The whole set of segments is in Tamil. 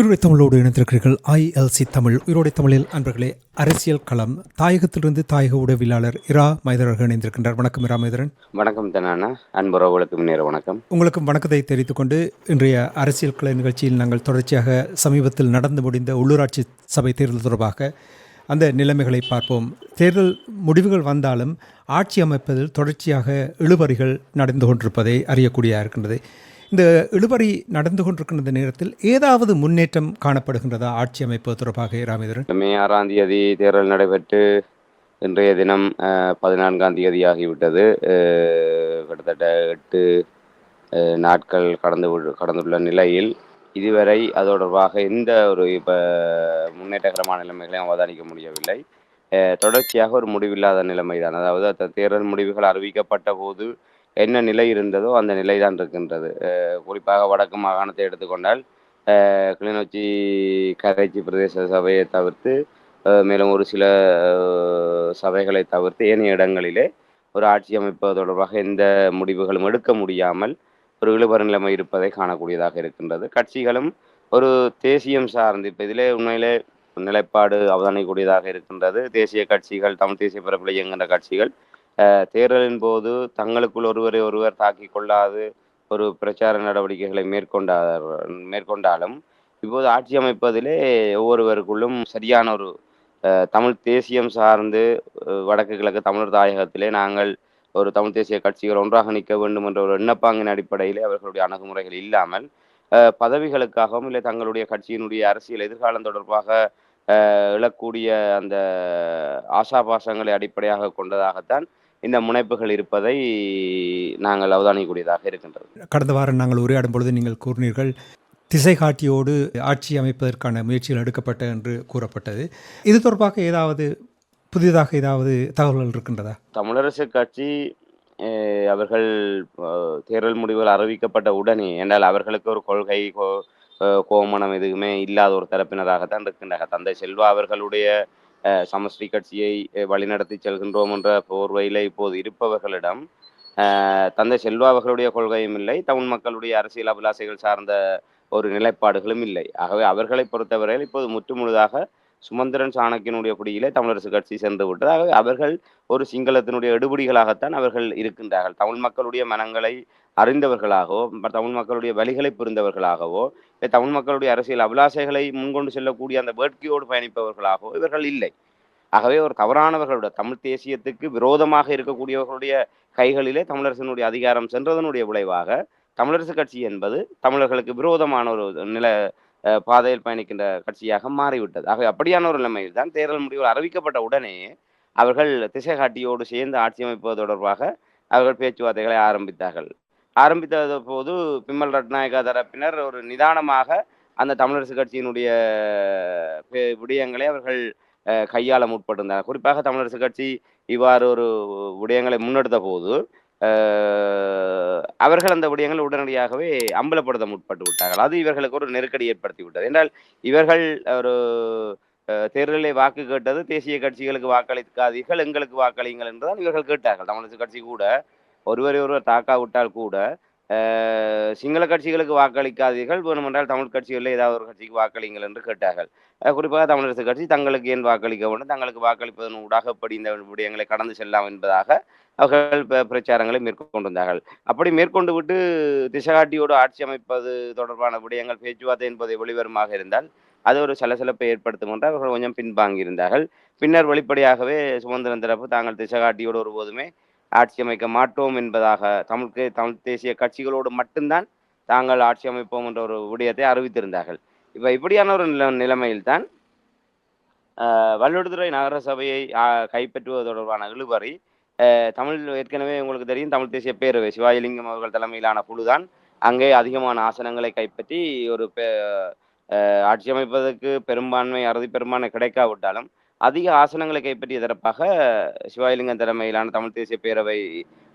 உயிரோடை தமிழோடு இணைந்திருக்கிறீர்கள் ஐஎல்சி தமிழ். உயிரோடை தமிழில் அன்பர்களே அரசியல் களம். தாயகத்திலிருந்து தாயக உடவியலாளர் இரா மைதரர்கள் இணைந்திருக்கின்றார். வணக்கம் இரா மைதரன் வணக்கம் தனானா. அன்புறவுகளுக்கு நேர வணக்கம். உங்களுக்கும் வணக்கத்தை தெரிவித்துக் கொண்டு இன்றைய அரசியல் கள நிகழ்ச்சியில் நாங்கள் தொடர்ச்சியாக சமீபத்தில் நடந்து முடிந்த உள்ளூராட்சி சபை தேர்தல் தொடர்பாக அந்த நிலைமைகளை பார்ப்போம். தேர்தல் முடிவுகள் வந்தாலும் ஆட்சி அமைப்பதில் தொடர்ச்சியாக இழுபறிகள் நடந்து கொண்டிருப்பதை அறியக்கூடியதாக இருக்கின்றது. இந்த இழுபறி நடந்து கொண்டிருக்கின்ற இந்த நேரத்தில் ஏதாவது முன்னேற்றம் காணப்படுகின்றதா? ஆட்சி அமைப்பு தொடர்பாக ராமேந்திரன் மே ஆறாம் தேதி தேர்தல் நடைபெற்று இன்றைய தினம் பதினான்காம் தேதி ஆகிவிட்டது கிட்டத்தட்ட எட்டு நாட்கள் கடந்து கடந்துள்ள நிலையில் இதுவரை அது தொடர்பாக எந்த ஒரு இப்போ முன்னேற்றகரமான நிலைமைகளையும் அவதானிக்க முடியவில்லை. தொடர்ச்சியாக ஒரு முடிவில்லாத நிலைமை தான் அதாவது அந்த தேர்தல் முடிவுகள் அறிவிக்கப்பட்ட போது என்ன நிலை இருந்ததோ அந்த நிலை தான் இருக்கின்றது. குறிப்பாக வடக்கு மாகாணத்தை எடுத்துக்கொண்டால் கிளிநொச்சி கரைச்சி பிரதேச சபையை தவிர்த்து மேலும் ஒரு சில சபைகளை தவிர்த்து ஏனைய இடங்களிலே ஒரு ஆட்சி அமைப்பது தொடர்பாக எந்த முடிவுகளும் எடுக்க முடியாமல் ஒரு இழுபறி நிலைமை இருப்பதை காணக்கூடியதாக இருக்கின்றது. கட்சிகளும் ஒரு தேசியம் சார்ந்து இப்போ இதிலே உண்மையிலே நிலைப்பாடு அவதானிக்கூடியதாக இருக்கின்றது. தேசிய கட்சிகள் தமிழ் தேசிய பரப்பில் இயங்குகின்ற கட்சிகள் தேர்தலின் போது தங்களுக்குள் ஒருவரை ஒருவர் தாக்கி கொள்ளாது ஒரு பிரச்சார நடவடிக்கைகளை மேற்கொண்டார் மேற்கொண்டாலும் இப்போது ஆட்சி அமைப்பதிலே ஒவ்வொருவருக்குள்ளும் சரியான ஒரு அஹ், தமிழ் தேசியம் சார்ந்து வடக்கு கிழக்கு தமிழர் தாயகத்திலே நாங்கள் ஒரு தமிழ் தேசிய கட்சிகள் ஒன்றாக நிற்க வேண்டும் என்ற ஒரு எண்ணப்பாங்கின் அடிப்படையிலே அவர்களுடைய அணுகுமுறைகள் இல்லாமல் பதவிகளுக்காகவும் இல்லை தங்களுடைய கட்சியினுடைய அரசியல் எதிர்காலம் தொடர்பாக அஹ், எழக்கூடிய அந்த ஆசாபாசங்களை அடிப்படையாக கொண்டதாகத்தான் இந்த முனைப்புகள் இருப்பதை நாங்கள் அவதானிக்கக்கூடியதாக இருக்கின்றது. கடந்த வாரம் நாங்கள் உரையாடும் பொழுது நீங்கள் கூறினீர்கள் திசை காட்டியோடு ஆட்சி அமைப்பதற்கான முயற்சிகள் எடுக்கப்பட்ட என்று கூறப்பட்டது. இது தொடர்பாக ஏதாவது புதிதாக ஏதாவது தகவல்கள் இருக்கின்றதா? தமிழரசு கட்சி அவர்கள் தேர்தல் முடிவுகள் அறிவிக்கப்பட்ட உடனே என்றால் அவர்களுக்கு ஒரு கொள்கை கோமணம் எதுவுமே இல்லாத ஒரு தரப்பினராகத்தான் இருக்கின்றார்கள். தந்தை செல்வா அவர்களுடைய அஹ், சமஷ்டி கட்சியை வழிநடத்தி செல்கின்றோம் என்ற போர்வையில் இப்போது இருப்பவர்களிடம் தந்தை செல்வா அவர்களுடைய கொள்கையும் இல்லை தமிழ் மக்களுடைய அரசியல் அபிலாசைகள் சார்ந்த ஒரு நிலைப்பாடுகளும் இல்லை. ஆகவே அவர்களை பொறுத்தவரையில் இப்போது முற்றுமுழுதாக சுமந்திரன் சாணக்கியனுடைய பிடியிலே தமிழரசு கட்சி சென்று விட்டதாக அவர்கள் ஒரு சிங்களத்தினுடைய எடுபடிகளாகத்தான் அவர்கள் இருக்கின்றார்கள். தமிழ் மக்களுடைய மனங்களை அறிந்தவர்களாகவோ தமிழ் மக்களுடைய வழிகளை புரிந்தவர்களாகவோ தமிழ் மக்களுடைய அரசியல் அபிலாசைகளை முன்கொண்டு செல்லக்கூடிய அந்த வேட்கையோடு பயணிப்பவர்களாகவோ இவர்கள் இல்லை. ஆகவே ஒரு தவறானவர்களுடைய தமிழ் தேசியத்துக்கு விரோதமாக இருக்கக்கூடியவர்களுடைய கைகளிலே தமிழரசனுடைய அதிகாரம் சென்றதனுடைய விளைவாக தமிழரசு கட்சி என்பது தமிழர்களுக்கு விரோதமான ஒரு நில பாதையில் பயணிக்கின்ற கட்சியாக மாறிவிட்டது. ஆகவே அப்படியான ஒரு நிலைமையில் தான் தேர்தல் முடிவுகள் அறிவிக்கப்பட்ட உடனே அவர்கள் திசை காட்டியோடு சேர்ந்து ஆட்சி அமைப்பது தொடர்பாக அவர்கள் பேச்சுவார்த்தைகளை ஆரம்பித்தார்கள். ஆரம்பித்த போது பிமல் ரட்நாயகா தரப்பினர் ஒரு நிதானமாக அந்த தமிழரசு கட்சியினுடைய பே- விடயங்களை அவர்கள் கையாள முற்பட்டிருந்தார் குறிப்பாக தமிழரசு கட்சி இவ்வாறு ஒரு விடயங்களை முன்னெடுத்த போது அவர்கள் அந்த விடயங்களை உடனடியாகவே அம்பலப்படுத்த முற்பட்டு விட்டார்கள். அது இவர்களுக்கு ஒரு நெருக்கடி ஏற்படுத்தி விட்டது. என்றால் இவர்கள் ஒரு தேர்தலை தேர்தலில் வாக்கு கேட்டது தேசிய கட்சிகளுக்கு வாக்களிக்காதீர்கள் எங்களுக்கு வாக்களியுங்கள் என்றுதான் இவர்கள் கேட்டார்கள். தமிழக கட்சி கூட ஒருவரை ஒருவர் தாக்கா விட்டால் கூட சிங்கள கட்சிகளுக்கு வாக்களிக்காதீர்கள். வேணுமென்றால் தமிழ் கட்சிகளில் ஏதாவது ஒரு கட்சிக்கு வாக்களியுங்கள் என்று கேட்டார்கள். குறிப்பாக தமிழரசு கட்சி தங்களுக்கு ஏன் வாக்களிக்க வேண்டும்? தங்களுக்கு வாக்களிப்பதன் ஊடாக எப்படி இந்த விடயங்களை கடந்து செல்லலாம் என்பதாக அவர்கள் பிரச்சாரங்களை பிரச்சாரங்களை மேற்கொண்டிருந்தார்கள். அப்படி மேற்கொண்டு விட்டு திசைகாட்டியோடு ஆட்சி அமைப்பது தொடர்பான விடயங்கள் பேச்சுவார்த்தை என்பதை வெளிவருமாக இருந்தால் அது ஒரு சலசலப்பை ஏற்படுத்தும் என்று அவர்கள் கொஞ்சம் பின்வாங்கியிருந்தார்கள். பின்னர் வெளிப்படையாகவே சுதந்திரம் தரப்பு தாங்கள் திசகாட்டியோடு ஒருபோதுமே ஆட்சி அமைக்க மாட்டோம் என்பதாக தமிழ்க்கு தமிழ் தேசிய கட்சிகளோடு மட்டும்தான் தாங்கள் ஆட்சி அமைப்போம் என்ற ஒரு விடயத்தை அறிவித்திருந்தார்கள். இப்போ இப்படியான ஒரு நில நிலைமையில்தான் வல்லுடுதுறை நகர சபையை கைப்பற்றுவது தொடர்பான இழுபறி தமிழ் ஏற்கனவே உங்களுக்கு தெரியும் தமிழ் தேசிய பேரவை சிவாஜிலிங்கம் அவர்கள் தலைமையிலான குழுதான். அங்கே அதிகமான ஆசனங்களை கைப்பற்றி ஒரு பெ- ஆட்சி அமைப்பதற்கு பெரும்பான்மை அறுதி பெரும்பான்மை கிடைக்காவிட்டாலும் அதிக ஆசனங்களை கைப்பற்றியதற்காக சிவாயிலிங்கம் தலைமையிலான தமிழ் தேசிய பேரவை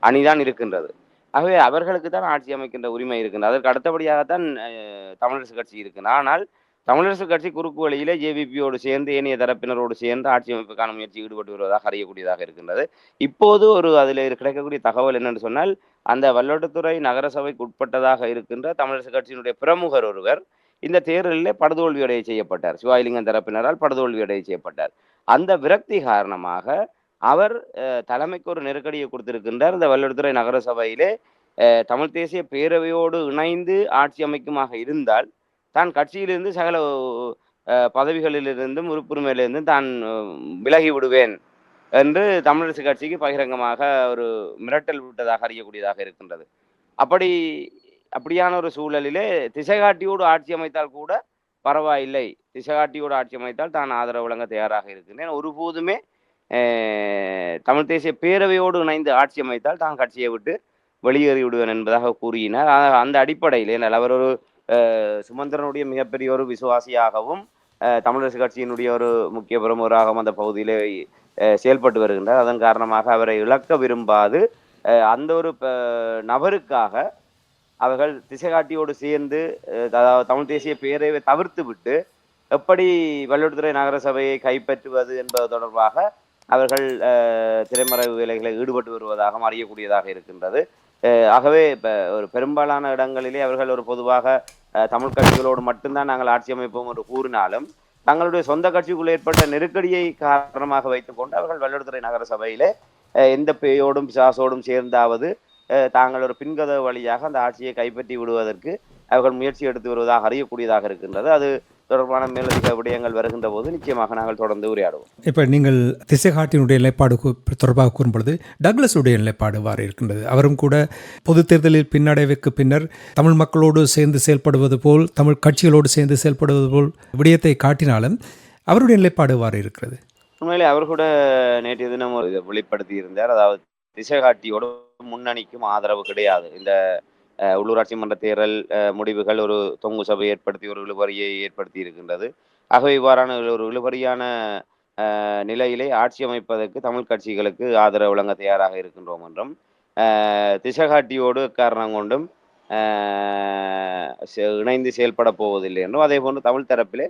அணிதான் இருக்கின்றது. ஆகவே அவர்களுக்கு தான் ஆட்சி அமைக்கின்ற உரிமை இருக்கின்றது. அதற்கு அடுத்தபடியாகத்தான் தமிழரசு கட்சி இருக்கின்றது ஆனால் தமிழரசு கட்சி குறுக்கு வழியிலே ஜேவிபியோடு சேர்ந்து ஏனைய தரப்பினரோடு சேர்ந்து ஆட்சி அமைப்புக்கான முயற்சி ஈடுபட்டு வருவதாக அறியக்கூடியதாக இருக்கின்றது. இப்போது ஒரு அதில் கிடைக்கக்கூடிய தகவல் என்னென்னு சொன்னால் அந்த வல்லோட்டத்துறை நகரசபைக்கு உட்பட்டதாக இருக்கின்ற தமிழரசு கட்சியினுடைய பிரமுகர் ஒருவர் இந்த தேர்தலில் படுதோல்வியடைய செய்யப்பட்டார். சிவாயிலிங்கம் தரப்பினரால் படுதோல்வியடைய செய்யப்பட்டார். அந்த விரக்தி காரணமாக அவர் அஹ், தலைமைக்கு ஒரு நெருக்கடியை கொடுத்திருக்கின்றார். இந்த வல்லடுத்துறை நகரசபையிலே தமிழ் தேசிய பேரவையோடு இணைந்து ஆட்சி அமைக்குமாக இருந்தால் தான் கட்சியிலிருந்து சகல அஹ், பதவிகளிலிருந்தும் உறுப்புரிமையிலிருந்தும் தான் விலகி விடுவேன் என்று தமிழரசு கட்சிக்கு பகிரங்கமாக ஒரு மிரட்டல் விட்டதாக அறியக்கூடியதாக இருக்கின்றது. அப்படி அப்படியான ஒரு சூழலிலே திசைகாட்டியோடு ஆட்சி அமைத்தால் கூட பரவாயில்லை. திசைகாட்டியோடு ஆட்சி அமைத்தால் தான் ஆதரவு வழங்க தயாராக இருக்கின்றேன். ஒருபோதுமே தமிழ் தேசிய பேரவையோடு இணைந்து ஆட்சி அமைத்தால் தான் கட்சியை விட்டு வெளியேறி விடுவேன் என்பதாக கூறினார். அந்த அடிப்படையில் ஏனால் அவர் ஒரு சுமந்திரனுடைய மிகப்பெரிய ஒரு விசுவாசியாகவும் தமிழரசு கட்சியினுடைய ஒரு முக்கிய பிரமுகராகவும் அந்த பகுதியிலே செயல்பட்டு வருகின்றார். அதன் காரணமாக அவரை இழக்க விரும்பாது. அந்த ஒரு ப- நபருக்காக அவர்கள் திசைகாட்டியோடு சேர்ந்து அதாவது தமிழ் தேசிய பேரவை தவிர்த்து விட்டு எப்படி வல்லுத்துறை நகரசபையை கைப்பற்றுவது என்பது தொடர்பாக அவர்கள் திரைமறைவு வேலைகளை ஈடுபட்டு வருவதாகவும் அறியக்கூடியதாக இருக்கின்றது. ஆகவே இப்போ ஒரு பெரும்பாலான இடங்களிலே அவர்கள் ஒரு பொதுவாக தமிழ் கட்சிகளோடு மட்டும்தான் நாங்கள் ஆட்சி அமைப்போம் என்று கூறினாலும் தங்களுடைய சொந்த கட்சிக்குள் ஏற்பட்ட நெருக்கடியை காரணமாக வைத்துக்கொண்டு அவர்கள் வல்லுத்துறை நகரசபையிலே எந்த பேயோடும் பிசாசோடும் சேர்ந்தாவது தாங்கள் ஒரு பின்கதவு வழியாக அந்த ஆட்சியை கைப்பற்றி விடுவதற்கு அவர்கள் முயற்சி எடுத்து வருவதாக அறியக்கூடியதாக இருக்கின்றது. அது தொடர்பான மேலதிக விடயங்கள் வருகின்ற போது நிச்சயமாக நாங்கள் தொடர்ந்து உரையாடுவோம். இப்போ நீங்கள் திசைகாட்டினுடைய நிலைப்பாடு தொடர்பாக கூறும்பொழுது டக்ளஸுடைய நிலைப்பாடு வாரி இருக்கின்றது. அவரும் கூட பொது தேர்தலில் பின்னடைவுக்கு பின்னர் தமிழ் மக்களோடு சேர்ந்து செயல்படுவது போல் தமிழ் கட்சிகளோடு சேர்ந்து செயல்படுவது போல் விடயத்தை காட்டினாலும் அவருடைய நிலைப்பாடு வாரி இருக்கிறது. உண்மையிலே அவர் கூட நேற்றைய தினம் ஒரு வெளிப்படுத்தி இருந்தார் அதாவது திசைகாட்டியோட முன்னணிக்கும் ஆதரவு கிடையாது. இந்த உள்ளூராட்சி மன்ற தேர்தல் முடிவுகள் ஒரு தொங்கு சபை ஏற்படுத்தி ஒரு இழுபறியை ஏற்படுத்தி இருக்கின்றது. ஆகவே இவ்வாறான ஒரு இழுபறியான நிலையிலே ஆட்சி அமைப்பதற்கு தமிழ் கட்சிகளுக்கு ஆதரவு வழங்க தயாராக இருக்கின்றோம் என்றும் திசகாட்டியோடு காரணம் கொண்டும் செ- இணைந்து செயல்பட போவதில்லை என்றும் அதே போன்று தமிழ் தரப்பிலே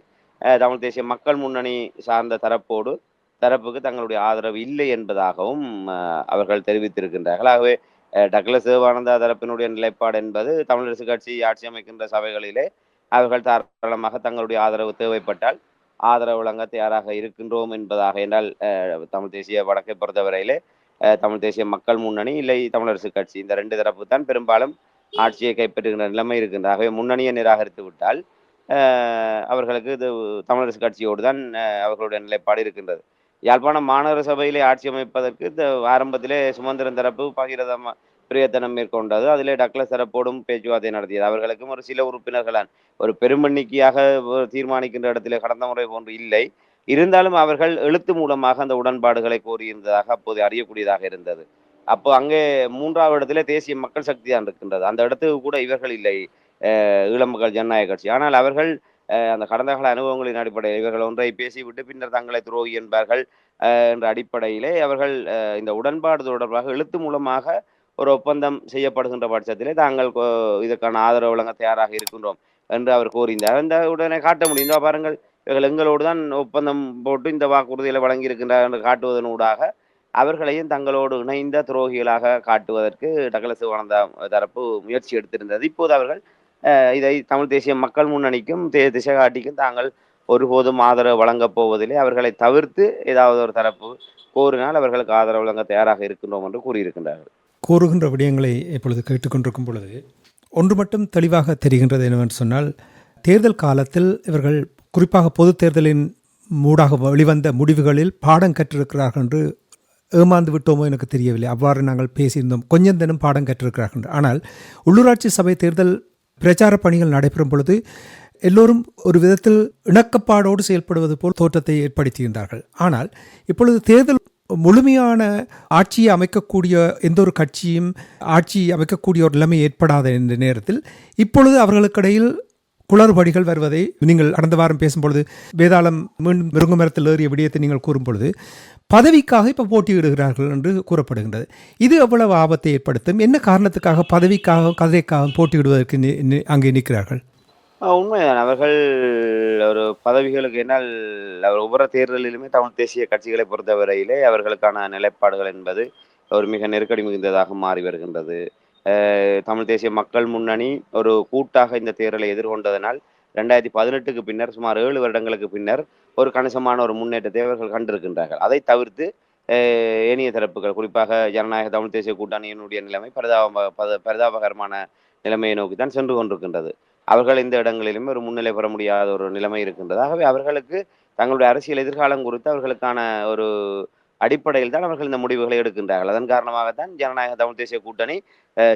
தமிழ் தேசிய மக்கள் முன்னணி சார்ந்த தரப்போடு தரப்புக்கு தங்களுடைய ஆதரவு இல்லை என்பதாகவும் அவர்கள் தெரிவித்திருக்கின்றார்கள். ஆகவே டக்ளஸ் சிவானந்தா தரப்பினுடைய நிலைப்பாடு என்பது தமிழரசு கட்சி ஆட்சி அமைக்கின்ற சபைகளிலே அவர்கள் தாராளமாக தங்களுடைய ஆதரவு தேவைப்பட்டால் ஆதரவு வழங்க தயாராக இருக்கின்றோம் என்பதாக என்றால் தமிழ் தேசிய வடக்கை பொறுத்தவரையிலே அஹ், தமிழ் தேசிய மக்கள் முன்னணி இல்லை தமிழரசு கட்சி. இந்த ரெண்டு தரப்பு தான் பெரும்பாலும் ஆட்சியை கைப்பற்றுகின்ற நிலைமை இருக்கின்ற ஆகவே முன்னணியை நிராகரித்து விட்டால் அஹ், அவர்களுக்கு இது தமிழரசு கட்சியோடு தான் அஹ், அவர்களுடைய நிலைப்பாடு இருக்கின்றது. யாழ்ப்பாணம் மாநகர சபையிலே ஆட்சி அமைப்பதற்கு இந்த ஆரம்பத்திலே சுமந்திரன் தரப்பு பகிரதம் பிரயத்தனம் மேற்கொண்டது. அதிலே டக்ளஸ் தரப்போடும் பேச்சுவார்த்தை நடத்தியது. அவர்களுக்கும் ஒரு சில உறுப்பினர்களான் ஒரு பெருமன்னிக்கையாக ஒரு தீர்மானிக்கின்ற இடத்திலே கடந்த முறை போன்று இல்லை. இருந்தாலும் அவர்கள் எழுத்து மூலமாக அந்த உடன்பாடுகளை கோரியிருந்ததாக அப்போது அறியக்கூடியதாக இருந்தது. அப்போ அங்கே மூன்றாவது இடத்திலே தேசிய மக்கள் சக்தி தான் இருக்கின்றது. அந்த இடத்துக்கு கூட இவர்கள் இல்லை அஹ் ஜனநாயக கட்சி. ஆனால் அவர்கள் அந்த கடந்த கால அனுபவங்களின் அடிப்படையில் இவர்கள் ஒன்றை பேசிவிட்டு பின்னர் தங்களை துரோகி என்பார்கள். என்ற அடிப்படையிலே அவர்கள் இந்த உடன்பாடு தொடர்பாக எழுத்து மூலமாக ஒரு ஒப்பந்தம் செய்யப்படுகின்ற பட்சத்திலே தாங்கள் இதற்கான ஆதரவு வழங்க தயாராக இருக்கின்றோம் என்று அவர் கூறியிருந்தார் அந்த உடனே காட்ட முடியும். பாருங்கள் இவர்கள் எங்களோடு தான் ஒப்பந்தம் போட்டு இந்த வாக்குறுதிகளை வழங்கி இருக்கின்றார் என்று காட்டுவதனூடாக அவர்களையும் தங்களோடு இணைந்த துரோகிகளாக காட்டுவதற்கு டக்ளஸ் சிவானந்தா தரப்பு முயற்சி எடுத்திருந்தது. இப்போது அவர்கள் இதை தமிழ் தேசிய மக்கள் முன்னணிக்கும் தே- திசைகாட்டிக்கும் தாங்கள் ஒருபோதும் ஆதரவு வழங்கப் போவதில்லை. அவர்களை தவிர்த்து ஏதாவது ஒரு தரப்பு கோரினால் அவர்களுக்கு ஆதரவு வழங்க தயாராக இருக்கின்றோம் என்று கூறியிருக்கின்றார்கள். கூறுகின்ற விடயங்களை இப்பொழுது கேட்டுக்கொண்டிருக்கும் பொழுது ஒன்று மட்டும் தெளிவாக தெரிகின்றது என்னவென்று சொன்னால் தேர்தல் காலத்தில் இவர்கள் குறிப்பாக பொது தேர்தலின் மூடாக வெளிவந்த முடிவுகளில் பாடம் கற்றிருக்கிறார்கள் என்று ஏமாந்து விட்டோமோ எனக்கு தெரியவில்லை. அவ்வாறு நாங்கள் பேசியிருந்தோம். கொஞ்சம் தினம் பாடம் கற்றிருக்கிறார்கள். ஆனால் உள்ளூராட்சி சபை தேர்தல் பிரச்சார பணிகள் நடைபெறும் பொழுது எல்லோரும் ஒரு விதத்தில் இணக்கப்பாடோடு செயல்படுவது போல் தோற்றத்தை ஏற்படுத்தியிருந்தார்கள். ஆனால் இப்பொழுது தேர்தல் முழுமையான ஆட்சியை அமைக்கக்கூடிய எந்த ஒரு கட்சியும் ஆட்சி அமைக்கக்கூடிய ஒரு நிலைமை ஏற்படாத என்ற நேரத்தில் இப்பொழுது அவர்களுக்கிடையில் குளறுபடிகள் வருவதை நீங்கள் கடந்த வாரம் பேசும்பொழுது வேதாளம் மீண்டும் மிருங்க மரத்தில் ஏறிய விடயத்தை நீங்கள் கூறும்பொழுது பதவிக்காக இப்போ போட்டியிடுகிறார்கள் என்று கூறப்படுகின்றது. இது எவ்வளவு ஆபத்தை ஏற்படுத்தும்? என்ன காரணத்துக்காக பதவிக்காக கதைக்காக போட்டியிடுவதற்கு அங்கே நிற்கிறார்கள்? உண்மைதான். அவர்கள் ஒரு பதவிகளுக்கு என்னால் அவர் ஒவ்வொரு தேர்தலிலுமே தமிழ் தேசிய கட்சிகளை பொறுத்தவரையிலே அவர்களுக்கான நிலைப்பாடுகள் என்பது ஒரு மிக நெருக்கடி மிகுந்ததாக மாறி வருகின்றது. தமிழ் தேசிய மக்கள் முன்னணி ஒரு கூட்டாக இந்த தேர்தலை எதிர்கொண்டதனால் ரெண்டாயிரத்தி பதினெட்டுக்கு பின்னர் சுமார் ஏழு வருடங்களுக்கு பின்னர் ஒரு கணிசமான ஒரு முன்னேற்றத்தை அவர்கள் கண்டிருக்கின்றார்கள். அதை தவிர்த்து ஏனைய தரப்புகள் குறிப்பாக ஜனநாயக தமிழ் தேசிய கூட்டணியினுடைய நிலைமை பரிதாப பரிதாபகரமான நிலைமையை நோக்கி தான் சென்று கொண்டிருக்கின்றது. அவர்கள் இந்த இடங்களிலுமே ஒரு முன்னிலை பெற முடியாத ஒரு நிலைமை இருக்கின்றது. ஆகவே அவர்களுக்கு தங்களுடைய அரசியல் எதிர்காலம் குறித்து அவர்களுக்கான ஒரு அடிப்படையில் தான் அவர்கள் இந்த முடிவுகளை எடுக்கின்றார்கள். அதன் காரணமாகத்தான் ஜனநாயக தமிழ் தேசிய கூட்டணி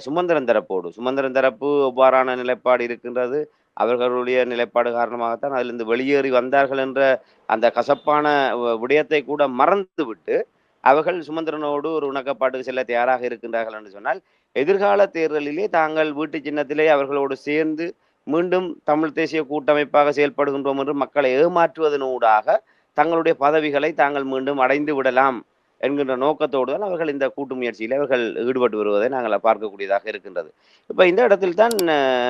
சுமந்திரன் தரப்போடு. சுமந்திரன் தரப்பு அவ்வாறான நிலைப்பாடு இருக்கின்றது அவர்களுடைய நிலைப்பாடு காரணமாகத்தான் அதிலிருந்து வெளியேறி வந்தார்கள் என்ற அந்த கசப்பான விடயத்தை கூட மறந்துவிட்டு அவர்கள் சுமந்திரனோடு ஒரு உணக்கப்பாட்டுக்கு செல்ல தயாராக இருக்கின்றார்கள் என்று சொன்னால் எதிர்கால தேர்தலிலே தாங்கள் வீட்டு சின்னத்திலே அவர்களோடு சேர்ந்து மீண்டும் தமிழ் தேசிய கூட்டமைப்பாக செயல்படுகின்றோம் என்று மக்களை ஏமாற்றுவதனூடாக தங்களுடைய பதவிகளை தாங்கள் மீண்டும் அடைந்து விடலாம் என்கின்ற நோக்கத்தோடு தான் அவர்கள் இந்த கூட்டு முயற்சியில் அவர்கள் ஈடுபட்டு வருவதை நாங்கள் பார்க்கக்கூடியதாக இருக்கின்றது. இப்போ இந்த இடத்தில் தான்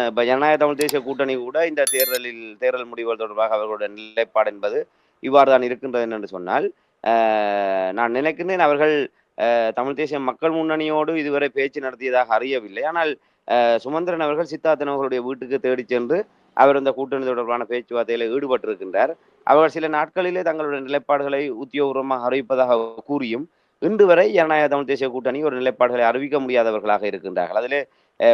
இப்போ ஜனநாயக தமிழ் தேசிய கூட்டணி கூட இந்த தேர்தலில் தேர்தல் முடிவுகள் தொடர்பாக அவர்களுடைய நிலைப்பாடு என்பது இவ்வாறு தான் இருக்கின்றது என்று சொன்னால் நான் நினைக்கின்றேன் அவர்கள் தமிழ் தேசிய மக்கள் முன்னணியோடு இதுவரை பேச்சு நடத்தியதாக அறியவில்லை. ஆனால் சுமந்திரன் அவர்கள் சித்தார்த்தன் அவர்களுடைய வீட்டுக்கு தேடிச் சென்று அவர் இந்த கூட்டணி தொடர்பான பேச்சுவார்த்தையில் ஈடுபட்டிருக்கின்றார். அவர்கள் சில நாட்களிலே தங்களுடைய நிலைப்பாடுகளை உத்தியோகபூர்வமாக அறிவிப்பதாக கூறியும் இன்று வரை ஜனநாயக தமிழ் தேசிய கூட்டணி ஒரு நிலைப்பாடுகளை அறிவிக்க முடியாதவர்களாக இருக்கின்றார்கள். அதிலே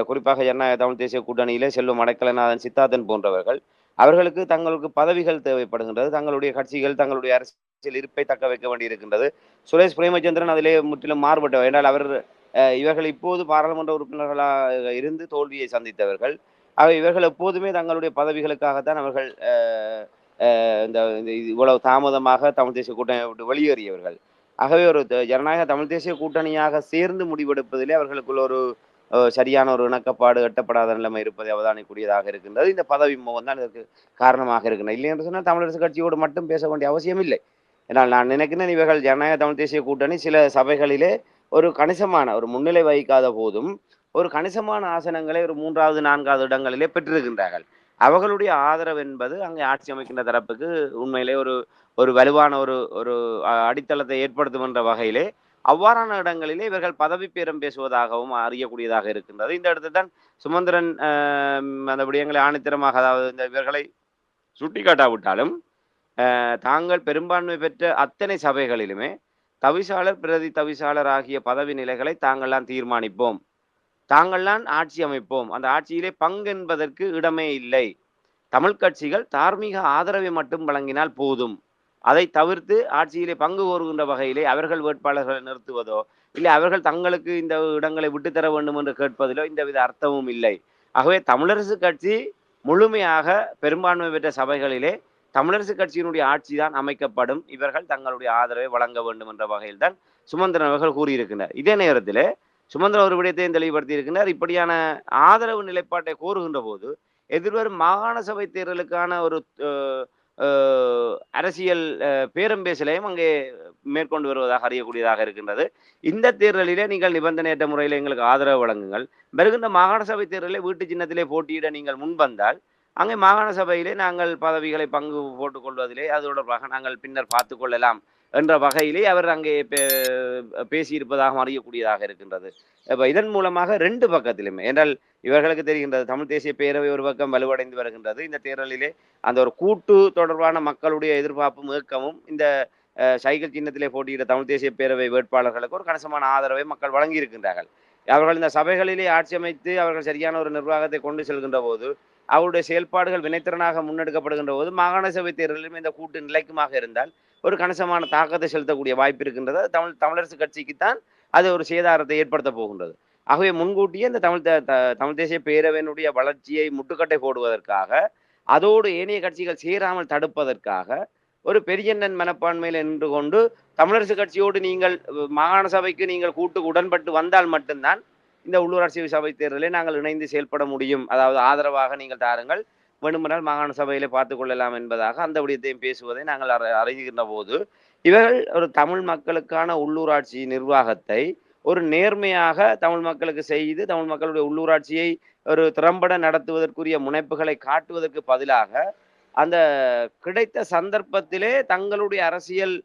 குறிப்பாக ஜனநாயக தமிழ் தேசிய கூட்டணியிலே செல்வம் அடைக்கலநாதன் சித்தார்த்தன் போன்றவர்கள் அவர்களுக்கு தங்களுக்கு பதவிகள் தேவைப்படுகின்றது தங்களுடைய கட்சிகள் தங்களுடைய அரசியல் இருப்பை தக்க வைக்க வேண்டியிருக்கின்றது. சுரேஷ் பிரேமச்சந்திரன் அதிலே முற்றிலும் மாறுபட்டவர். என்றால் அவர் அஹ், இவர்கள் இப்போது பாராளுமன்ற உறுப்பினர்களாக இருந்து தோல்வியை சந்தித்தவர்கள். ஆக இவர்கள் எப்போதுமே தங்களுடைய பதவிகளுக்காகத்தான் அவர்கள் இந்த இவ்வளவு தாமதமாக தமிழ் தேசிய கூட்டணி விட்டு வெளியேறியவர்கள். ஆகவே ஒரு ஜனநாயக தமிழ் தேசிய கூட்டணியாக சேர்ந்து முடிவெடுப்பதிலே அவர்களுக்குள்ள ஒரு சரியான ஒரு இணக்கப்பாடு எட்டப்படாத நிலைமை இருப்பதை அவதானிக்கூடியதாக இருக்கின்றது. இந்த பதவி மோகம் தான் இதற்கு காரணமாக இருக்கின்றன இல்லை என்று சொன்னால் தமிழரசு கட்சியோடு மட்டும் பேச வேண்டிய அவசியம் இல்லை. ஏன்னால் நான் நினைக்கிறேன் இவர்கள் ஜனநாயக தமிழ் தேசிய கூட்டணி சில சபைகளிலே ஒரு கணிசமான ஒரு முன்னிலை வகிக்காத போதும் ஒரு கணிசமான ஆசனங்களை ஒரு மூன்றாவது நான்காவது இடங்களிலே பெற்றிருக்கின்றார்கள். அவர்களுடைய ஆதரவு என்பது அங்கே ஆட்சி அமைக்கின்ற தரப்புக்கு உண்மையிலே ஒரு ஒரு வலுவான ஒரு ஒரு அடித்தளத்தை ஏற்படுத்தும் என்ற வகையிலே அவ்வாறான இடங்களிலே இவர்கள் பதவி பேரம் பேசுவதாகவும் அறியக்கூடியதாக இருக்கின்றது. இந்த இடத்துல தான் சுமந்திரன் அந்த விடயங்களை ஆணித்தரமாக அதாவது இந்த இவர்களை சுட்டிக்காட்டாவிட்டாலும் தாங்கள் பெரும்பான்மை பெற்ற அத்தனை சபைகளிலுமே தவிசாளர் பிரதி தவிசாளர் ஆகிய பதவி நிலைகளை தாங்கள்லாம் தீர்மானிப்போம். தாங்கள்தான் ஆட்சி அமைப்போம். அந்த ஆட்சியிலே பங்கென்பதற்கு இடமே இல்லை. தமிழ் கட்சிகள் தார்மீக ஆதரவை மட்டும் வழங்கினால் போதும். அதை தவிர்த்து ஆட்சியிலே பங்கு கோருகின்ற வகையிலே அவர்கள் வேட்பாளர்களை நிறுத்துவதோ இல்லை அவர்கள் தங்களுக்கு இந்த இடங்களை விட்டுத்தர வேண்டும் என்று கேட்பதிலோ எந்தவித அர்த்தமும் இல்லை. ஆகவே தமிழரசு கட்சி முழுமையாக பெரும்பான்மை பெற்ற சபைகளிலே தமிழரசு கட்சியினுடைய ஆட்சி தான் அமைக்கப்படும். இவர்கள் தங்களுடைய ஆதரவை வழங்க வேண்டும் என்ற வகையில் தான் சுமந்திரன் அவர்கள் கூறியிருக்கின்றனர் இதே நேரத்தில் சுமந்திரன் ஒரு விடயத்தையும் தெளிவுபடுத்தியிருக்கின்றார் இப்படியான ஆதரவு நிலைப்பாட்டை கோருகின்ற போது எதிர்வரும் மாகாண சபை தேர்தலுக்கான ஒரு அரசியல் அஹ், பேரம் பேசலையும் அங்கே மேற்கொண்டு வருவதாக அறியக்கூடியதாக இருக்கின்றது. இந்த தேர்தலிலே நீங்கள் நிபந்தனையற்ற முறையில் எங்களுக்கு ஆதரவு வழங்குங்கள். வருகின்ற மாகாண சபை தேர்தலிலே வீட்டு சின்னத்திலே போட்டியிட நீங்கள் முன்வந்தால் அங்கே மாகாண சபையிலே நாங்கள் பதவிகளை பங்கு போட்டுக் கொள்வதிலே அது தொடர்பாக நாங்கள் பின்னர் பார்த்து கொள்ளலாம். என்ற வகையிலே அவர் அங்கே பே- பேசியிருப்பதாக அறியக்கூடியதாக இருக்கின்றது. இப்போ இதன் மூலமாக ரெண்டு பக்கத்திலுமே என்றால் இவர்களுக்கு தெரிகின்றது தமிழ் தேசிய பேரவை ஒரு பக்கம் வலுவடைந்து வருகின்றது இந்த தேர்தலிலே அந்த ஒரு கூட்டு தொடர்பான மக்களுடைய எதிர்பார்ப்பும் ஏக்கமும் இந்த சைக்கிள் சின்னத்திலே போட்டியிட தமிழ் தேசிய பேரவை வேட்பாளர்களுக்கு ஒரு கணிசமான ஆதரவை மக்கள் வழங்கியிருக்கின்றார்கள். அவர்கள் இந்த சபைகளிலே ஆட்சி அமைத்து அவர்கள் சரியான ஒரு நிர்வாகத்தை கொண்டு செல்கின்ற போது அவருடைய செயல்பாடுகள் வினைத்திறனாக முன்னெடுக்கப்படுகின்ற போது மாகாண சபை தேர்தலிலும் இந்த கூட்டு நிலைக்குமாக இருந்தால் ஒரு கணிசமான தாக்கத்தை செலுத்தக்கூடிய வாய்ப்பு இருக்கின்றது. தமிழ் தமிழரசு கட்சிக்குத்தான் அது ஒரு சேதாரத்தை ஏற்படுத்த போகின்றது. ஆகவே முன்கூட்டியே இந்த தமிழ் த- தமிழ் தேசிய பேரவையினுடைய வளர்ச்சியை முட்டுக்கட்டை போடுவதற்காக அதோடு ஏனைய கட்சிகள் சேராமல் தடுப்பதற்காக ஒரு பெரியண்ணன் மனப்பான்மையில் நின்று கொண்டு தமிழரசு கட்சியோடு நீங்கள் மாகாண சபைக்கு நீங்கள் கூட்டு உடன்பட்டு வந்தால் மட்டும்தான் இந்த உள்ளூராட்சி சபை தேர்தலில் நாங்கள் இணைந்து செயல்பட முடியும். அதாவது ஆதரவாக நீங்கள் தாருங்கள். வேண்டுமென்றால் மாகாண சபையிலே பார்த்து கொள்ளலாம் என்பதாக அந்த விடயத்தையும் பேசுவதை நாங்கள் அறி அறிகின்ற போது இவர்கள் ஒரு தமிழ் மக்களுக்கான உள்ளூராட்சி நிர்வாகத்தை ஒரு நேர்மையாக தமிழ் மக்களுக்கு செய்து தமிழ் மக்களுடைய உள்ளூராட்சியை ஒரு திறம்பட நடத்துவதற்குரிய முனைப்புகளை காட்டுவதற்கு பதிலாக அந்த கிடைத்த சந்தர்ப்பத்திலே தங்களுடைய அரசியல்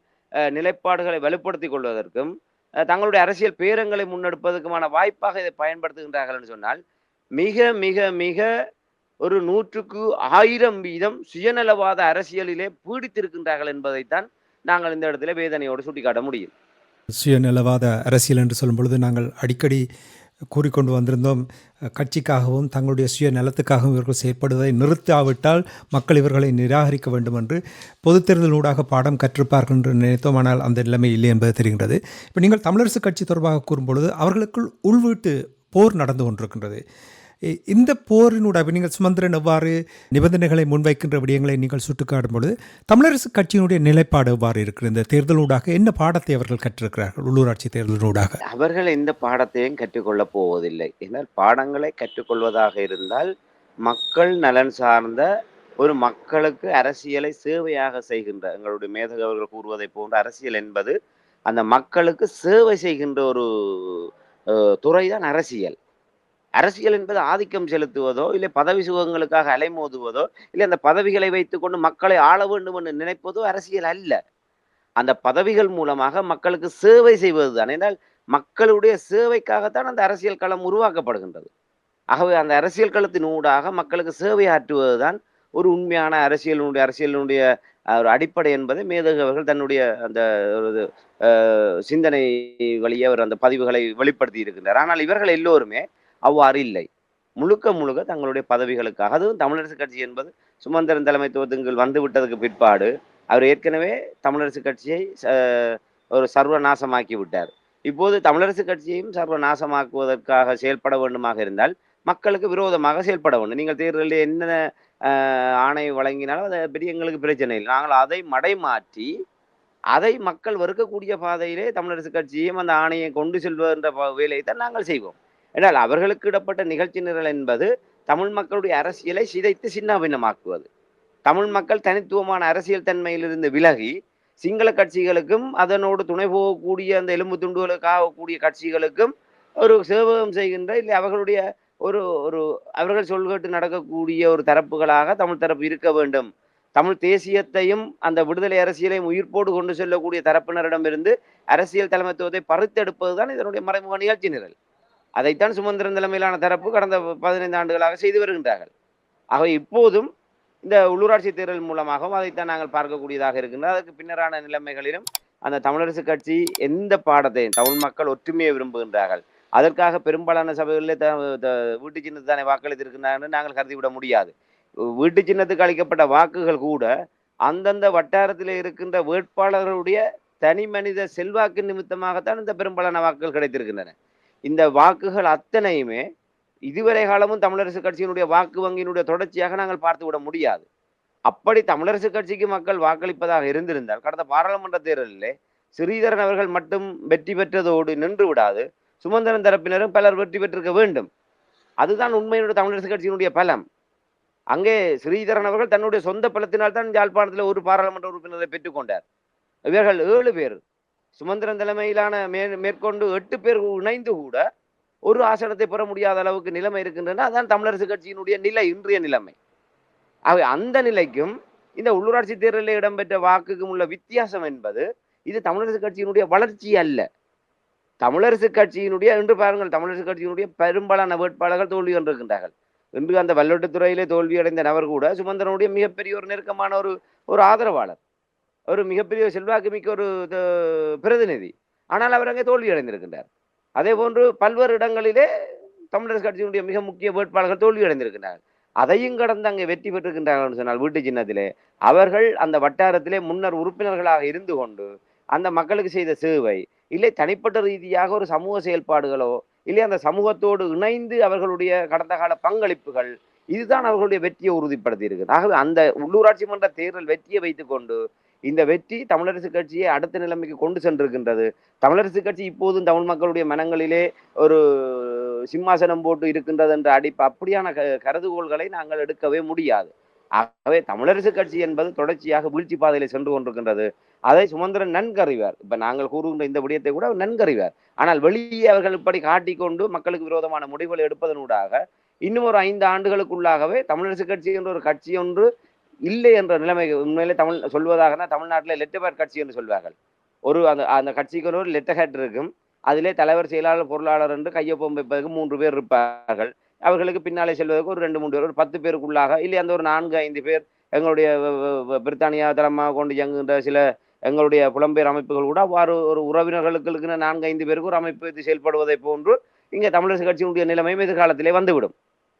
நிலைப்பாடுகளை வலுப்படுத்தி கொள்வதற்கும் தங்களுடைய அரசியல் பேரங்களை முன்னெடுப்பதற்குமான வாய்ப்பாக இதை பயன்படுத்துகின்றார்கள் என்று சொன்னால் மிக மிக மிக ஒரு நூற்றுக்கு ஆயிரம் வீதம் சுயநலவாத அரசியலிலே பீடித்திருக்கின்றார்கள் என்பதைத்தான் நாங்கள் இந்த இடத்துல வேதனையோடு சுட்டிக்காட்ட முடியும். சுயநலவாத அரசியல் என்று சொல்லும் பொழுது நாங்கள் அடிக்கடி கூறிக்கொண்டு வந்திருந்தோம். கட்சிக்காகவும் தங்களுடைய சுய நலத்துக்காகவும் இவர்கள் செயற்படுவதை நிறுத்தாவிட்டால் மக்கள் இவர்களை நிராகரிக்க வேண்டும் என்று பொதுத் தேர்தலூடாக பாடம் கற்றிருப்பார்கள் என்று நினைத்தோம். ஆனால் அந்த நிலைமை இல்லை என்பது தெரிகின்றது. இப்போ நீங்கள் தமிழரசு கட்சி தொடர்பாக கூறும்பொழுது அவர்களுக்குள் உள்வீட்டு போர் நடந்து கொண்டிருக்கின்றது. இந்த போரினூடாக நீங்கள் சுமந்திரன் எவ்வாறு நிபந்தனைகளை முன்வைக்கின்ற விடயங்களை நீங்கள் சுட்டுக்காடும் பொழுது தமிழரசு கட்சியினுடைய நிலைப்பாடு எவ்வாறு இருக்கிறது இந்த தேர்தலூடாக என்ன பாடத்தை அவர்கள் கற்றிருக்கிறார்கள்? உள்ளூராட்சி தேர்தலூடாக. அவர்கள் எந்த பாடத்தையும் கற்றுக்கொள்ளப் போவதில்லை. ஏன்னால் பாடங்களை கற்றுக்கொள்வதாக இருந்தால் மக்கள் நலன் சார்ந்த ஒரு மக்களுக்கு அரசியலை சேவையாக செய்கின்ற எங்களுடைய மேதகவர்கள் கூறுவதை போன்ற அரசியல் என்பது அந்த மக்களுக்கு சேவை செய்கின்ற ஒரு துறை துறைதான் அரசியல். அரசியல் என்பது ஆதிக்கம் செலுத்துவதோ இல்லை பதவி சுகங்களுக்காக அலைமோதுவதோ இல்லை அந்த பதவிகளை வைத்துக்கொண்டு மக்களை ஆள வேண்டும் என்று நினைப்பதோ அரசியல் அல்ல. அந்த பதவிகள் மூலமாக மக்களுக்கு சேவை செய்வதுதான் ஏனால் மக்களுடைய சேவைக்காகத்தான் அந்த அரசியல் களம் உருவாக்கப்படுகின்றது. ஆகவே அந்த அரசியல் களத்தின் ஊடாக மக்களுக்கு சேவை ஆற்றுவதுதான் ஒரு உண்மையான அரசியலினுடைய அரசியலினுடைய ஒரு அடிப்படை என்பதை மேதகு அவர்கள் தன்னுடைய அந்த ஒரு சிந்தனை வழியே அவர் அந்த பதிவுகளை வெளிப்படுத்தி இருக்கின்றார். ஆனால் இவர்கள் எல்லோருமே அவ்வாறு இல்லை. முழுக்க முழுக்க தங்களுடைய பதவிகளுக்காக அதுவும் தமிழரசு கட்சி என்பது சுமந்திரன் தலைமைத்துவத்துங்கள் வந்து விட்டதுக்கு பிற்பாடு அவர் ஏற்கனவே தமிழரசு கட்சியை ஒரு சர்வ நாசமாக்கி விட்டார் இப்போது தமிழரசு கட்சியையும் சர்வ நாசமாக்குவதற்காக செயல்பட வேண்டுமாக இருந்தால் மக்களுக்கு விரோதமாக செயல்பட வேண்டும். நீங்கள் தேர்தலில் என்ன ஆணை வழங்கினாலும் அதை பெரிய எங்களுக்கு பிரச்சனை இல்லை. நாங்கள் அதை மடைமாற்றி அதை மக்கள் வெறுக்கக்கூடிய பாதையிலே தமிழரசு கட்சியும் அந்த ஆணையை கொண்டு செல்வதென்ற வேலையை தான் நாங்கள் செய்வோம். என்றால் அவர்களுக்கு இடப்பட்ட நிகழ்ச்சி நிரல் என்பது தமிழ் மக்களுடைய அரசியலை சிதைத்து சின்னாபின்னமாக்குவது. தமிழ் மக்கள் தனித்துவமான அரசியல் தன்மையிலிருந்து விலகி சிங்கள கட்சிகளுக்கும் அதனோடு துணை போகக்கூடிய அந்த எலும்பு துண்டுகளுக்காக கூடிய கட்சிகளுக்கும் ஒரு சேவகம் செய்கின்ற இல்லை அவர்களுடைய ஒரு ஒரு அவர்கள் சொல்கட்டு நடக்கக்கூடிய ஒரு தரப்புகளாக தமிழ் தரப்பு இருக்க வேண்டும். தமிழ் தேசியத்தையும் அந்த விடுதலை அரசியலையும் உயிர்ப்போடு கொண்டு செல்லக்கூடிய தரப்பினரிடமிருந்து அரசியல் தலைமைத்துவத்தை பறித்தெடுப்பது தான் இதனுடைய மறைமுக நிகழ்ச்சி நிரல். அதைத்தான் சுமந்திரன் தலைமையிலான தரப்பு கடந்த பதினைந்து ஆண்டுகளாக செய்து வருகின்றார்கள். ஆகவே இப்போதும் இந்த உள்ளூராட்சி தேர்தல் மூலமாகவும் அதைத்தான் நாங்கள் பார்க்கக்கூடியதாக இருக்கின்றது அதற்கு பின்னரான நிலைமைகளிலும் அந்த தமிழரசு கட்சி எந்த பாடத்தையும் தமிழ் மக்கள் ஒற்றுமையை விரும்புகின்றார்கள். அதற்காக பெரும்பாலான சபைகளில் த த- வீட்டு சின்னத்தானே வாக்களித்திருக்கிறார்கள் நாங்கள் கருதிவிட முடியாது. வீட்டு சின்னத்துக்கு அளிக்கப்பட்ட வாக்குகள் கூட அந்தந்த வட்டாரத்தில் இருக்கின்ற வேட்பாளர்களுடைய தனி மனித செல்வாக்கு நிமித்தமாகத்தான் இந்த பெரும்பாலான வாக்குகள் கிடைத்திருக்கின்றன. இந்த வாக்குகள் அத்தனையுமே இதுவரை காலமும் தமிழரசு கட்சியினுடைய வாக்கு வங்கியினுடைய தொடர்ச்சியாக நாங்கள் பார்த்து விட முடியாது. அப்படி தமிழரசு கட்சிக்கு மக்கள் வாக்களிப்பதாக இருந்திருந்தால் கடந்த பாராளுமன்ற தேர்தலிலே ஸ்ரீதரன் அவர்கள் மட்டும் வெற்றி பெற்றதோடு நின்று விடாது சுமந்திரன் தரப்பினரும் பலர் வெற்றி பெற்றிருக்க வேண்டும். அதுதான் உண்மையுடைய தமிழரசு கட்சியினுடைய பலம். அங்கே ஸ்ரீதரன் அவர்கள் தன்னுடைய சொந்த பலத்தினால் தான் யாழ்ப்பாணத்தில் ஒரு பாராளுமன்ற உறுப்பினரை பெற்றுக்கொண்டார். இவர்கள் ஏழு பேர். சுமந்திரன் தலைமையிலான மே மேற்கொண்டு எட்டு பேர் இணைந்து கூட ஒரு ஆசனத்தை பெற முடியாத அளவுக்கு நிலைமை இருக்கின்றன. அதான் தமிழரசு கட்சியினுடைய நிலை இன்றைய நிலைமை. ஆகவே அந்த நிலைக்கும் இந்த உள்ளூராட்சி தேர்தலில் இடம்பெற்ற வாக்குக்கும் உள்ள வித்தியாசம் என்பது இது தமிழரசு கட்சியினுடைய வளர்ச்சி அல்ல. தமிழரசு கட்சியினுடைய இன்று பாருங்கள் தமிழரசு கட்சியினுடைய பெரும்பாலான வேட்பாளர்கள் தோல்வி கொண்டிருக்கின்றார்கள். இன்று அந்த வல்லட்டுத்துறையிலே தோல்வியடைந்த நபர் கூட சுமந்திரனுடைய மிகப்பெரிய ஒரு நெருக்கமான ஒரு ஒரு ஆதரவாளர். ஒரு மிகப்பெரிய செல்வாக்கு மிக்க ஒரு பிரதிநிதி. ஆனால் அவர் அங்கே தோல்வி அடைந்திருக்கின்றார் அதே போன்று பல்வேறு இடங்களிலே தமிழரசு கட்சியினுடைய மிக முக்கிய வேட்பாளர்கள் தோல்வி அடைந்திருக்கின்றார்கள் அதையும் கடந்து அங்கே வெற்றி பெற்றிருக்கின்றார்கள் சொன்னால் வீட்டு சின்னத்திலே அவர்கள் அந்த வட்டாரத்திலே முன்னர் உறுப்பினர்களாக இருந்து கொண்டு அந்த மக்களுக்கு செய்த சேவை இல்லை தனிப்பட்ட ரீதியாக ஒரு சமூக செயல்பாடுகளோ இல்லை அந்த சமூகத்தோடு இணைந்து அவர்களுடைய கடந்த கால பங்களிப்புகள் இதுதான் அவர்களுடைய வெற்றியை உறுதிப்படுத்தி இருக்குது ஆகவே அந்த உள்ளூராட்சி மன்ற தேர்தல் வெற்றியை வைத்துக்கொண்டு இந்த வெற்றி தமிழரசு கட்சியை அடுத்த நிலைமைக்கு கொண்டு சென்றிருக்கின்றது. தமிழரசு கட்சி இப்போதும் தமிழ் மக்களுடைய மனங்களிலே ஒரு சிம்மாசனம் போட்டு இருக்கின்றது என்ற அடிப்பு அப்படியான கருதுகோள்களை நாங்கள் எடுக்கவே முடியாது. ஆகவே தமிழரசு கட்சி என்பது தொடர்ச்சியாக வீழ்ச்சி பாதையில சென்று கொண்டிருக்கின்றது. அதை சுமந்திரன் நன்கறிவார். இப்ப நாங்கள் கூறுகின்ற இந்த விடயத்தை கூட அவர் நன்கறிவார். ஆனால் வெளியே அவர்கள் இப்படி காட்டிக்கொண்டு மக்களுக்கு விரோதமான முடிவுகளை எடுப்பதனூடாக இன்னும் ஒரு ஐந்து ஆண்டுகளுக்குள்ளாகவே தமிழரசு கட்சி என்ற ஒரு கட்சி ஒன்று இல்லை என்ற நிலைமை உண்மையிலே தமிழ் சொல்வதாக தான் தமிழ்நாட்டில் லெட்டபேட் கட்சி என்று சொல்வார்கள். ஒரு அந்த அந்த கட்சிக்கு ஒரு லெட்டர் இருக்கும். அதிலே தலைவர் செயலாளர் பொருளாளர் என்று கையொப்பம் வைப்பதற்கு மூன்று பேர் இருப்பார்கள். அவர்களுக்கு பின்னாலே செல்வதற்கு ஒரு ரெண்டு மூன்று பேர் ஒரு பத்து பேருக்குள்ளாக இல்லை அந்த ஒரு நான்கு ஐந்து பேர் எங்களுடைய பிரித்தானியா தளமாக கொண்டு இயங்குகின்ற சில எங்களுடைய புலம்பெயர் அமைப்புகள் கூட அவ்வாறு ஒரு உறவினர்களுக்கு இருக்கிற நான்கு ஐந்து பேருக்கு ஒரு அமைப்பு செயல்படுவதை போன்று இங்கே தமிழரசு கட்சியினுடைய நிலைமையும் எதிர்காலத்திலே வந்துவிடும்.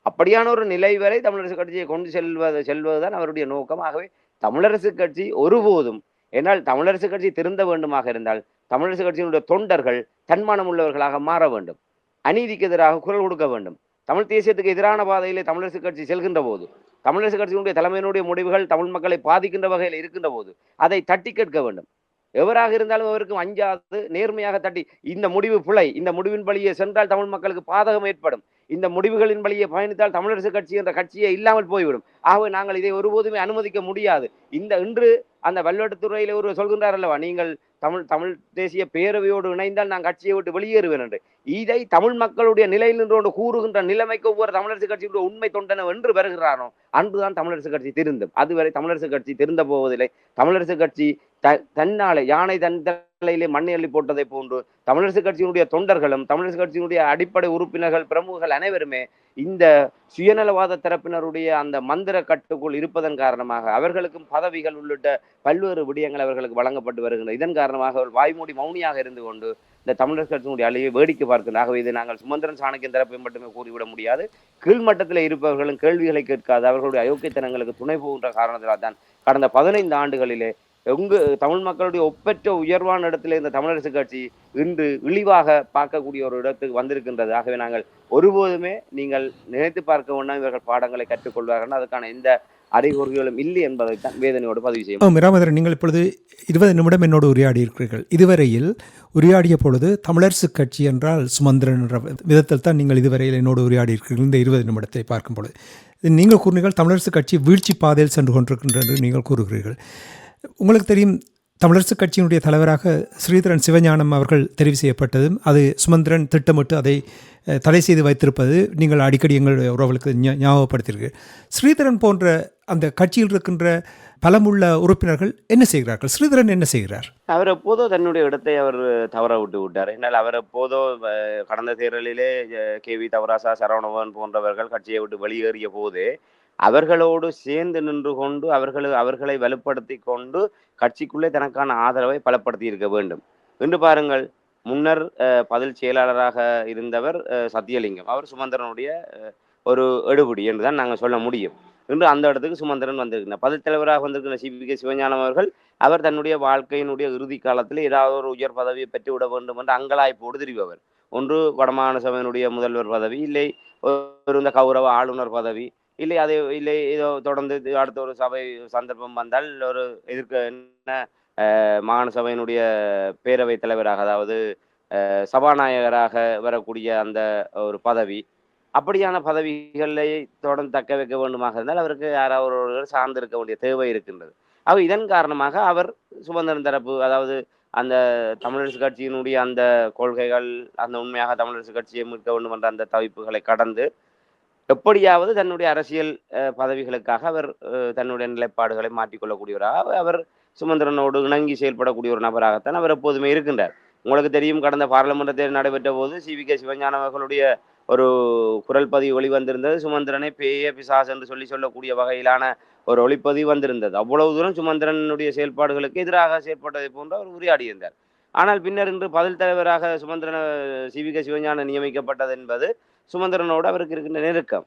அப்படியான ஒரு நிலை வரை தமிழரசு கட்சியை கொண்டு செல்வது செல்வதுதான் அவருடைய நோக்கம். ஆகவே தமிழரசு கட்சி ஒருபோதும் என்னால் தமிழரசு கட்சி திருந்த வேண்டுமாக இருந்தால் தமிழரசு கட்சியினுடைய தொண்டர்கள் தன்மானம் உள்ளவர்களாக மாற வேண்டும். அநீதிக்கு எதிராக குரல் கொடுக்க வேண்டும். தமிழ் தேசியத்துக்கு எதிரான பாதையிலே தமிழரசு கட்சி செல்கின்ற போது தமிழரசு கட்சியினுடைய தலைமையினுடைய முடிவுகள் தமிழ் மக்களை பாதிக்கின்ற வகையில் இருக்கின்ற போது அதை தட்டி கேட்க வேண்டும். எவராக இருந்தாலும் அவருக்கும் அஞ்சாவது நேர்மையாக தட்டி இந்த முடிவு பிழை. இந்த முடிவின் வழியே சென்றால் தமிழ் மக்களுக்கு பாதகம் ஏற்படும். இந்த முடிவுகளின் வழியே பயணித்தால் தமிழரசு கட்சி என்ற கட்சியே இல்லாமல் போய்விடும். ஆகவே நாங்கள் இதை ஒருபோதுமே அனுமதிக்க முடியாது. இந்த இன்று அந்த வல்வெட்டுத்துறையில ஒரு சொல்கின்றார் அல்லவா நீங்கள் தமிழ் தமிழ் தேசிய பேரவையோடு இணைந்தால் நான் கட்சியை விட்டு வெளியேறுவேன் என்று. இதை தமிழ் மக்களுடைய நிலையில் நின்று கூறுகின்ற நிலைமைக்கு ஒவ்வொரு தமிழரசு கட்சியுடைய உண்மை தொண்டன என்று வருகிறானோ அன்றுதான் தமிழரசு கட்சி திருந்தும். அதுவரை தமிழரசு கட்சி திருந்த போவதில்லை. தமிழரசு கட்சி த தன்னாலே யானை தன் தலையிலே மண்ணை அள்ளி போட்டதை போன்று தமிழரசு கட்சியினுடைய தொண்டர்களும் தமிழரசு கட்சியினுடைய அடிப்படை உறுப்பினர்கள் பிரமுகர்கள் அனைவருமே இந்த சுயநலவாத தரப்பினருடைய அந்த மந்திர கட்டுக்குள் இருப்பதன் காரணமாக அவர்களுக்கும் பதவிகள் உள்ளிட்ட பல்வேறு விடயங்கள் அவர்களுக்கு வழங்கப்பட்டு வருகின்றன. இதன் காரணமாக அவர் வாய்மூடி மௌனியாக இருந்து கொண்டு இந்த தமிழர் கட்சியினுடைய அழிவை வேடிக்கை பார்க்கின்றனர். ஆகவே இது நாங்கள் சுமந்திரன் சாணக்கியன் தரப்பை மட்டுமே கூறிவிட முடியாது. கீழ்மட்டத்தில் இருப்பவர்களும் கேள்விகளை கேட்காது. அவர்களுடைய அயோக்கியத்தனங்களுக்கு துணை போகின்ற காரணத்தினால் தான் கடந்த பதினைந்து ஆண்டுகளிலே எங்கு தமிழ் மக்களுடைய ஒப்பற்ற உயர்வான இடத்துல இந்த தமிழரசு கட்சி இன்று இழிவாக பார்க்கக்கூடிய ஒரு இடத்துக்கு வந்திருக்கின்றது. ஆகவே நாங்கள் ஒருபோதுமே நீங்கள் நினைத்து பார்க்க வேண்டாம் இவர்கள் பாடங்களை கற்றுக்கொள்வார்கள். அதுக்கான எந்த அறிகுறிகளும் இல்லை என்பதை தான் வேதனையோடு பதிவு செய்யும் ஆம், நீங்கள் இப்பொழுது இருபது நிமிடம் என்னோடு உரையாடி இருக்கிறீர்கள். இதுவரையில் உரையாடிய பொழுது தமிழரசு கட்சி என்றால் சுமந்திரன் என்ற விதத்தில் தான் நீங்கள் இதுவரையில் என்னோடு உரையாடி இருக்கிறீர்கள். இந்த இருபது நிமிடத்தை பார்க்கும் பொழுது. நீங்கள் கூறினீர்கள் தமிழரசு கட்சி வீழ்ச்சி பாதையில் சென்று கொண்டிருக்கின்றது என்று நீங்கள் கூறுகிறீர்கள். உங்களுக்கு தெரியும் தமிழரசுக் கட்சியினுடைய தலைவராக ஸ்ரீதரன் சிவஞானம் அவர்கள் தெரிவு செய்யப்பட்டதும் அது சுமந்திரன் திட்டமிட்டு அதை தடை செய்து வைத்திருப்பது நீங்கள் அடிக்கடி எங்களுடைய உறவுகளுக்கு ஞாபகப்படுத்தியிருக்கு. ஞாபகப்படுத்தீர்கள் ஸ்ரீதரன் போன்ற அந்த கட்சியில் இருக்கின்ற பலமுள்ள உறுப்பினர்கள் என்ன செய்கிறார்கள்? ஸ்ரீதரன் என்ன செய்கிறார்? அவர் எப்போதோ தன்னுடைய இடத்தை அவர் தவற விட்டு விட்டார். என்னால் அவர் எப்போதோ கடந்த தேர்தலிலே கே வி தவராசா சரவணவன் போன்றவர்கள் கட்சியை விட்டு வெளியேறிய போது அவர்களோடு சேர்ந்து நின்று கொண்டு அவர்கள் அவர்களை வலுப்படுத்தி கொண்டு கட்சிக்குள்ளே தனக்கான ஆதரவை பலப்படுத்தி இருக்க வேண்டும். என்று பாருங்கள் முன்னர் அஹ், பதில் செயலாளராக இருந்தவர் சத்தியலிங்கம். அவர் சுமந்திரனுடைய ஒரு எடுபிடி என்று தான் நாங்கள் சொல்ல முடியும். இன்று அந்த இடத்துக்கு சுமந்திரன் வந்திருக்கிறார் பதில் தலைவராக வந்திருக்கிற சிபி கே. சிவஞானம் அவர்கள் அவர் தன்னுடைய வாழ்க்கையினுடைய இறுதி காலத்தில் ஏதாவது ஒரு உயர் பதவியை பெற்று விட வேண்டும் என்று அங்கலாய்ப்போடு திரிபவர். ஒன்று வடமாகாண சபையினுடைய முதல்வர் பதவி இல்லை ஒரு இந்த கௌரவ ஆளுநர் பதவி இல்லை அது இல்லை ஏதோ தொடர்ந்து அடுத்த ஒரு சபை சந்தர்ப்பம் வந்தால் ஒரு எதிர்க்க என்ன அஹ், மாகாண சபையினுடைய பேரவைத் தலைவராக அதாவது அஹ், சபாநாயகராக வரக்கூடிய அந்த ஒரு பதவி அப்படியான பதவிகளை தொடர்ந்து தக்க வைக்க வேண்டுமாக இருந்தால் அவருக்கு யாராவது ஒருவர் சார்ந்திருக்க வேண்டிய தேவை இருக்கின்றது. அவ இதன் காரணமாக அவர் சுதந்திரம் தரப்பு அதாவது அந்த தமிழரசு கட்சியினுடைய அந்த கொள்கைகள் அந்த உண்மையாக தமிழரசு கட்சியை மீட்க வேண்டும் என்ற அந்த தவிப்புகளை கடந்து எப்படியாவது தன்னுடைய அரசியல் பதவிகளுக்காக அவர் தன்னுடைய நிலைப்பாடுகளை மாற்றிக்கொள்ளக்கூடியவராக அவர் சுமந்திரனோடு இணங்கி செயல்படக்கூடிய ஒரு நபராகத்தான் அவர் எப்போதுமே இருக்கின்றார். உங்களுக்கு தெரியும் கடந்த பாராளுமன்ற தேர்தல் நடைபெற்ற போது சி. வி. கே. சிவஞான அவர்களுடைய ஒரு குரல் பதிவு வெளிவந்திருந்தது. சுமந்திரனை பேய பிசாஸ் என்று சொல்லி சொல்லக்கூடிய வகையிலான ஒரு ஒளிப்பதிவு வந்திருந்தது. அவ்வளவு தூரம் சுமந்திரனுடைய செயல்பாடுகளுக்கு எதிராக செயல்பட்டதை போன்று அவர் உரையாடியிருந்தார் ஆனால் பின்னர் இன்று பதில் தலைவராக Sumanthiran C. V. K. Sivagnana நியமிக்கப்பட்டது என்பது சுமந்திரனோடு அவருக்கு இருக்கின்ற நெருக்கம்.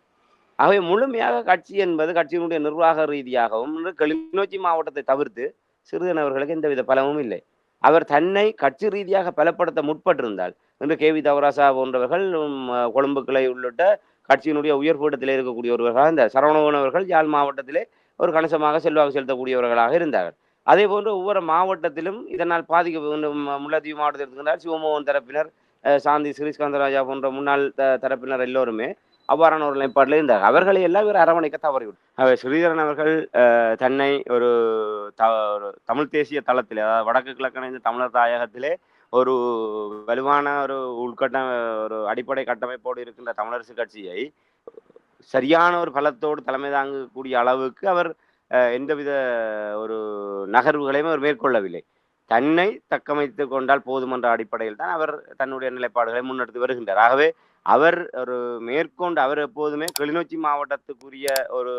ஆகவே முழுமையாக கட்சி என்பது கட்சியினுடைய நிர்வாக ரீதியாகவும் கிளிநொச்சி மாவட்டத்தை தவிர்த்து சிறுதன் அவர்களுக்கு எந்தவித பலமும் இல்லை. அவர் தன்னை கட்சி ரீதியாக பலப்படுத்த முற்பட்டிருந்தால் இன்று கே வி தவராசா போன்றவர்கள் கொழும்பு கிளை உள்ளிட்ட கட்சியினுடைய இருக்கக்கூடிய இருக்கக்கூடியவர்களாக இந்த சரவணவன் அவர்கள் யாழ் மாவட்டத்திலே ஒரு கணிசமாக செல்வாக்கு செலுத்தக்கூடியவர்களாக இருந்தார்கள். அதே போன்று ஒவ்வொரு மாவட்டத்திலும் இதனால் பாதிக்க மு- மாவட்டத்தில் இருக்கின்றார் சிவமோகன் தரப்பினர் சாந்தி ஸ்ரீஸ்காந்தராஜா போன்ற முன்னாள் த- தரப்பினர் எல்லோருமே அவ்வாறான ஒரு நிலைப்பாட்டில் இருந்தார் அவர்களை எல்லாம் இவர் அரவணைக்க தவறிவிட்டார் அவர் ஸ்ரீதரன் அவர்கள் தன்னை ஒரு த ஒரு தமிழ் தேசிய தளத்தில் அதாவது வடக்கு கிழக்கணைந்த தமிழர் தாயகத்திலே ஒரு வலுவான ஒரு உள்கட்ட ஒரு அடிப்படை கட்டமைப்போடு இருக்கின்ற தமிழரசு கட்சியை சரியான ஒரு பலத்தோடு தலைமை தாங்கக்கூடிய அளவுக்கு அவர் எந்தவித ஒரு நகர்வுகளையும் அவர் மேற்கொள்ளவில்லை. தன்னை தக்கமைத்து கொண்டால் போதுமன்ற அடிப்படையில் தான் அவர் தன்னுடைய நிலைப்பாடுகளை முன்னெடுத்து வருகின்றார். ஆகவே அவர் ஒரு மேற்கொண்டு அவர் எப்போதுமே கிளிநொச்சி மாவட்டத்துக்குரிய ஒரு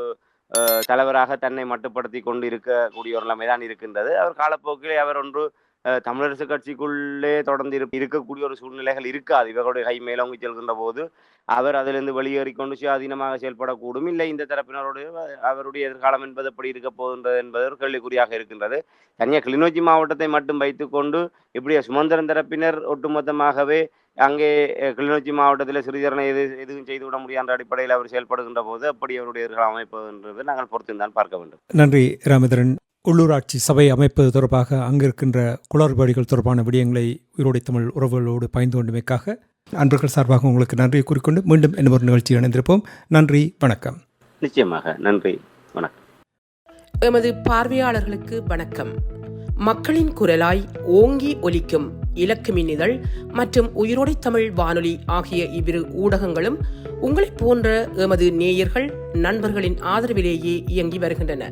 அஹ், தலைவராக தன்னை மட்டுப்படுத்தி கொண்டு இருக்கக்கூடிய ஒரு நிலைமை தான் இருக்கின்றது. அவர் காலப்போக்கிலே அவர் ஒன்று தமிழரசு கட்சிக்குள்ளே தொடர்ந்து இரு இருக்கக்கூடிய ஒரு சூழ்நிலைகள் இருக்காது. இவர்களுடைய கை மேலோங்கி செல்கின்ற போது அவர் அதிலிருந்து வெளியேறிக்கொண்டு சுயாதீனமாக செயல்படக்கூடும். இல்லை இந்த தரப்பினரோடு அவருடைய எதிர்காலம் என்பது எப்படி இருக்க போகின்றது என்பது ஒரு கேள்விக்குறியாக இருக்கின்றது. தனியாக கிளிநொச்சி மாவட்டத்தை மட்டும் வைத்துக்கொண்டு இப்படி சுமந்திரன் தரப்பினர் ஒட்டுமொத்தமாகவே அங்கே கிளிநொச்சி மாவட்டத்தில் சிறிதரனை எது எதுவும் செய்துவிட முடியாத அடிப்படையில் அவர் செயல்படுகின்ற போது அப்படி அவருடைய எதிர்காலம் அமைப்பதுன்றது நாங்கள் பொறுத்திருந்தான் பார்க்க வேண்டும். நன்றி ராமதரன் உள்ளூராட்சி சபை அமைப்பது தொடர்பாக அங்கிருக்கின்ற குளறுபடிகள் தொடர்பான விடயங்களை உயிரோடை தமிழ் உறவுகளோடு பயந்து கொண்டமைக்காக அன்பர்கள் சார்பாக உங்களுக்கு நன்றியை கூறிக்கொண்டு மீண்டும் இன்னும் ஒரு நிகழ்ச்சி இணைந்திருப்போம். நன்றி வணக்கம். நிச்சயமாக நன்றி வணக்கம். எமது பார்வையாளர்களுக்கு வணக்கம். மக்களின் குரலாய் ஓங்கி ஒலிக்கும் இலக்கு மின்னிதழ் மற்றும் உயிரோடை தமிழ் வானொலி ஆகிய இவ்விரு ஊடகங்களும் உங்களைப் போன்ற எமது நேயர்கள் நண்பர்களின் ஆதரவிலேயே இயங்கி வருகின்றன.